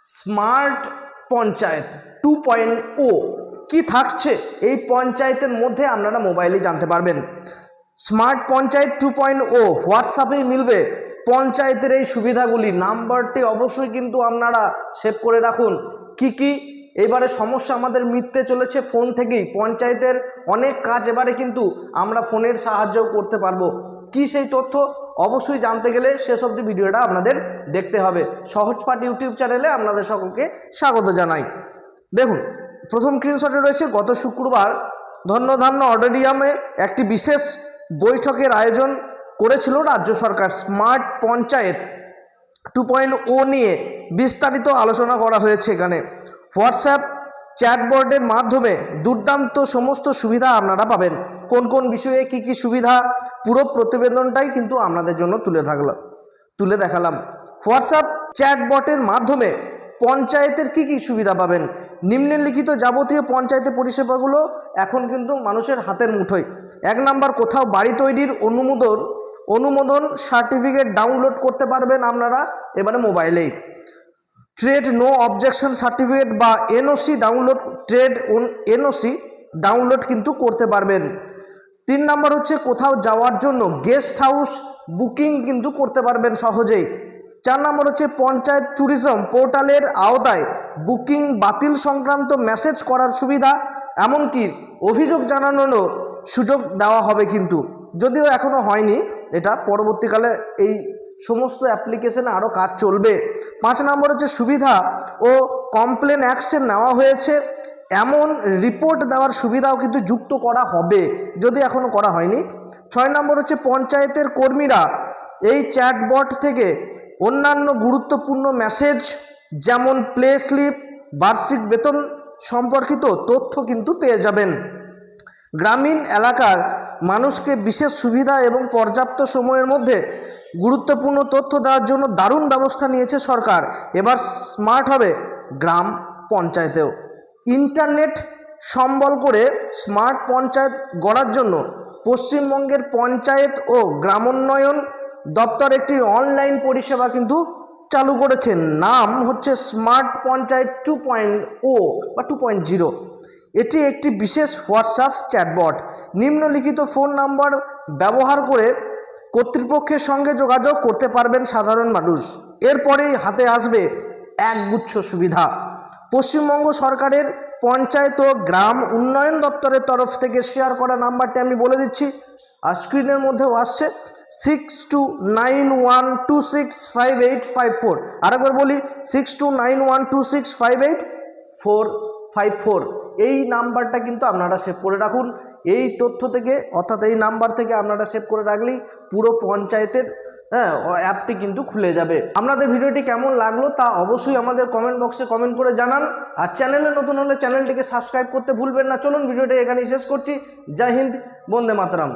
Smart panchayat two point O কী থাকছে? এই পঞ্চায়েতের মধ্যে আপনারা মোবাইলে জানতে পারবেন। Smart panchayat two point O হোয়াটসঅ্যাপেই মিলবে। পঞ্চায়েতের এই সুবিধাগুলি, নাম্বারটি অবশ্যই কিন্তু আপনারা সেভ করে রাখুন। কি কি? এবারে সমস্যা আমাদের মিটতে চলেছে ফোন থেকেই। পঞ্চায়েতের অনেক কাজ এবারে কিন্তু আমরা ফোনের সাহায্যও করতে পারব। কি সেই তথ্য? অবশ্যই জানতে গেলে শেষ অবধি ভিডিওটা আপনাদের দেখতে হবে। সহজ সহজপাঠ ইউটিউব চ্যানেলে আপনাদের সকলকে স্বাগত জানাই। দেখুন, প্রথম স্ক্রিনশটে রয়েছে, গত শুক্রবার ধন্যধান্য অডিটোরিয়ামে একটি বিশেষ বৈঠকের আয়োজন করেছিল রাজ্য সরকার, smart panchayat. Two point O নিয়ে বিস্তারিত আলোচনা করা হয়েছে এখানে। হোয়াটসঅ্যাপ চ্যাটবোর্ডের মাধ্যমে দুর্দান্ত সমস্ত সুবিধা আপনারা পাবেন। কোন কোন বিষয়ে কি কি সুবিধা, পুরো প্রতিবেদনটাই কিন্তু আপনাদের জন্য তুলে থাকল তুলে দেখালাম। হোয়াটসঅ্যাপ চ্যাটবটের মাধ্যমে পঞ্চায়েতের কি কি সুবিধা পাবেন? নিম্নলিখিত যাবতীয় পঞ্চায়েতের পরিষেবাগুলো এখন কিন্তু মানুষের হাতের মুঠোয়। এক নাম্বার, কোথাও বাড়ি তৈরির অনুমোদন অনুমোদন সার্টিফিকেট ডাউনলোড করতে পারবেন আপনারা, এবারে মোবাইলেই ট্রেড নো অবজেকশন সার্টিফিকেট বা NOC download, trade NOC download কিন্তু করতে পারবেন। তিন নম্বর হচ্ছে কোথাও যাওয়ার জন্য গেস্ট হাউস বুকিং কিন্তু করতে পারবেন সহজেই। চার নম্বর হচ্ছে পঞ্চায়েত ট্যুরিজম পোর্টালের আওতায় বুকিং বাতিল সংক্রান্ত মেসেজ করার সুবিধা, এমনকি অভিযোগ জানানোরও সুযোগ দেওয়া হবে কিন্তু। যদিও এখনও হয়নি, এটা পরবর্তীকালে এই সমস্ত অ্যাপ্লিকেশনে আরও কাজ চলবে। পাঁচ নম্বর হচ্ছে সুবিধা ও কমপ্লেন অ্যাকশন নেওয়া হয়েছে, এমন রিপোর্ট দেওয়ার সুবিধাও কিন্তু যুক্ত করা হবে, যদি এখনও করা হয়নি। ছয় নম্বর হচ্ছে পঞ্চায়েতের কর্মীরা এই চ্যাটবট থেকে অন্যান্য গুরুত্বপূর্ণ মেসেজ যেমন প্লে স্লিপ বার্ষিক বেতন সম্পর্কিত তথ্য কিন্তু পেয়ে যাবেন। গ্রামীণ এলাকার মানুষকে বিশেষ সুবিধা এবং পর্যাপ্ত সময়ের মধ্যে গুরুত্বপূর্ণ তথ্য দেওয়ার জন্য দারুণ ব্যবস্থা নিয়েছে সরকার। এবার স্মার্ট হবে গ্রাম পঞ্চায়েতেও। ইন্টারনেট সম্বল করে স্মার্ট পঞ্চায়েত গড়ার জন্য পশ্চিমবঙ্গের পঞ্চায়েত ও গ্রামোন্নয়ন দপ্তর একটি অনলাইন পরিষেবা কিন্তু চালু করেছে। নাম হচ্ছে smart panchayat two point O বা টু পয়েন্ট জিরো এটি একটি বিশেষ হোয়াটসঅ্যাপ চ্যাটবট নিম্নলিখিত ফোন নাম্বার ব্যবহার করে কর্তৃপক্ষের সঙ্গে যোগাযোগ করতে পারবেন সাধারণ মানুষ। এরপরেই হাতে আসবে একগুচ্ছ সুবিধা। পশ্চিমবঙ্গ সরকারের পঞ্চায়েত ও গ্রাম উন্নয়ন দপ্তরের তরফ থেকে শেয়ার করা নাম্বারটি আমি বলে দিচ্ছি। আর স্ক্রিনের মধ্যেও আসছে six two nine one two six five eight five four আরেকবার বলি six two nine one two six five eight four five four এই নাম্বারটা কিন্তু আপনারা সেভ করে রাখুন। এই তথ্য থেকে, অর্থাৎ এই নাম্বার থেকে আপনারা সেভ করে রাখলেই পুরো পঞ্চায়েতের হ্যাঁ অ্যাপটি কিন্তু খুলে যাবে। আপনাদের ভিডিওটি কেমন লাগল তা অবশ্যই আমাদের কমেন্ট বক্সে কমেন্ট করে জানান। আর চ্যানেলে নতুন হলে চ্যানেলটিকে সাবস্ক্রাইব করতে ভুলবেন না। চলুন ভিডিওটি এখানেই শেষ করছি। জয় হিন্দ, বন্দে মাতরম।